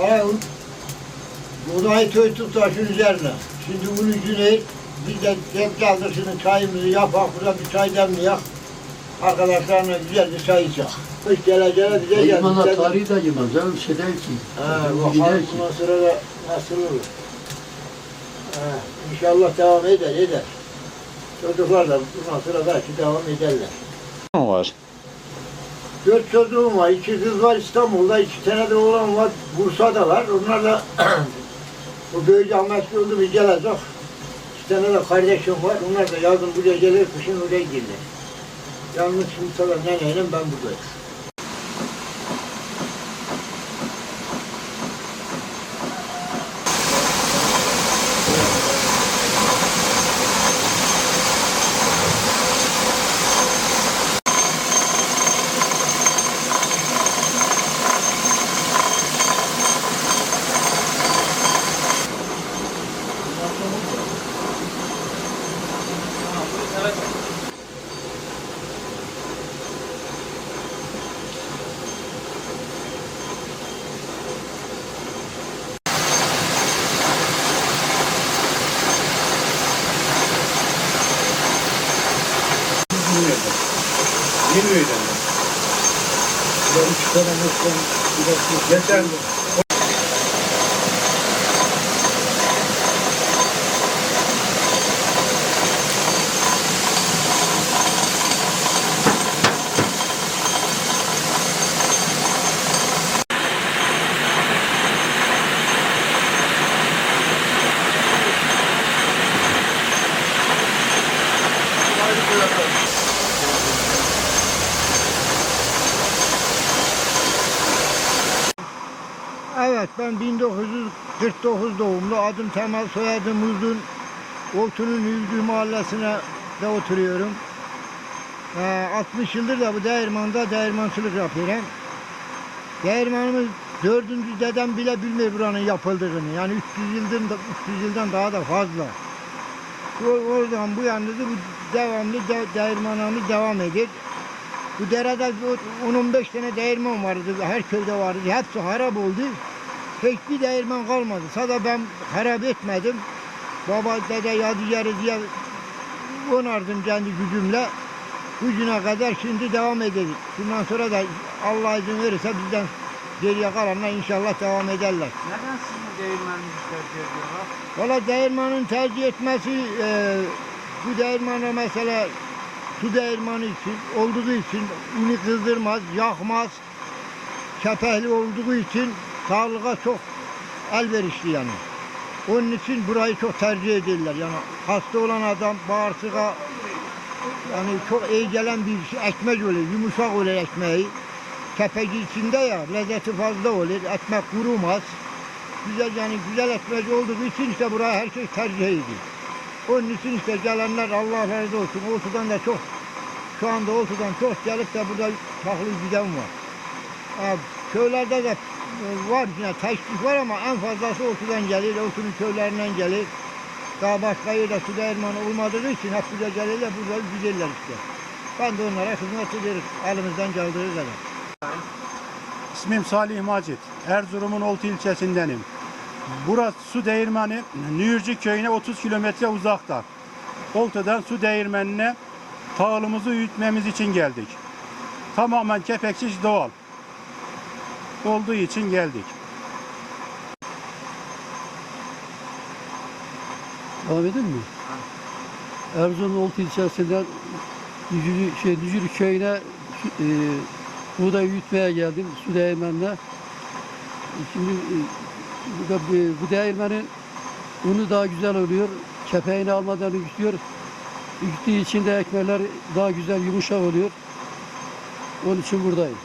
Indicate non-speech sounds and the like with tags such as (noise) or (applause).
Aa, buğdayı töktük taşın üzerine. Şimdi bunu güney biz de şimdi çayımızı yapak, burada bir çay demleyek. Arkadaşlarla güzel bir çay içek. Kış geleceğine bize geldi. Sen- tarihi de yemez. Canım şey değil ki. Gider bakalım bundan sonra da nasıl olur. Ha, inşallah devam eder, eder. Çocuklar da bundan sonra belki devam ederler. var. Dört çocuğum var, iki kız var İstanbul'da, iki tane de oğlan var Bursa'da var. Onlar da (clears throat) bu böylece Ahmetli oldu bir gelecek. İki tane de kardeşim var. Onlar da yazın buraya gelir, kışın oraya gelirler. Yalnız şimdi sonra neneyle ben buradayım. Geçen Evet ben 1949 doğumlu adım Temel soyadım Uzun. Oltu'nun Üzdü mahallesine de oturuyorum. Ee, 60 yıldır da bu değirmanda değirmancılık yapıyorum. Değirmanımız dördüncü dedem bile bilmiyor buranın yapıldığını. Yani 300 yıldan, da, 300 yıldan daha da fazla. Oradan bu da bu devamlı de, değirmanımız devam eder. Bu derede bu 10-15 tane değirman vardı. Her köyde vardı. Hepsi harap oldu. Hiçbir değirman kalmadı. Sadece ben harap etmedim. Baba dede yadigarı diye onardım kendi gücümle. Bu güne kadar şimdi devam edelim. Bundan sonra da Allah izin verirse bizden Geriye kalanlar inşallah devam ederler. Neden sizin değirmeninizi tercih ediyorlar? Valla değirmanın tercih etmesi e, bu değirmana mesela su değirmanı için olduğu için unu kızdırmaz, yakmaz. Kepehli olduğu için sağlığa çok elverişli yani. Onun için burayı çok tercih ederler. Yani hasta olan adam bağırsağa yani çok iyi gelen bir şey, ekmek öyle, yumuşak öyle ekmeği. Kepeci içinde ya, lezzeti fazla olur, ekmek kurumaz. Güzel yani güzel ekmek olduğu için işte buraya herkes tercih ediyor. Onun için işte gelenler Allah razı olsun. Oltu'dan da çok, şu anda Oltu'dan çok gelip de burada tahıl giden var. Ha, köylerde de var yine teşvik var ama en fazlası Oltu'dan gelir, Oltu'nun köylerinden gelir. Daha başka yerde su değirmanı olmadığı için hep buraya gelirler, burada giderler işte. Ben de onlara hizmet ederim, elimizden geldiği kadar. İsmim Salih Macit. Erzurum'un Oltu ilçesindenim. Burası su değirmeni Nüyürcü köyüne 30 kilometre uzakta. Oltu'dan su değirmenine tahılımızı üyütmemiz için geldik. Tamamen kepeksiz doğal. Olduğu için geldik. Devam edin mi? Erzurum Oltu ilçesinden Düzülü, şey, Düzülü köyüne e, buğday üyütmeye geldim değirmenine. Şimdi e, bu, da- bu- değirmenin unu daha güzel oluyor. Kepeğini almadan üyütüyor. Üyüttüğü için de ekmekler daha güzel yumuşak oluyor. Onun için buradayım.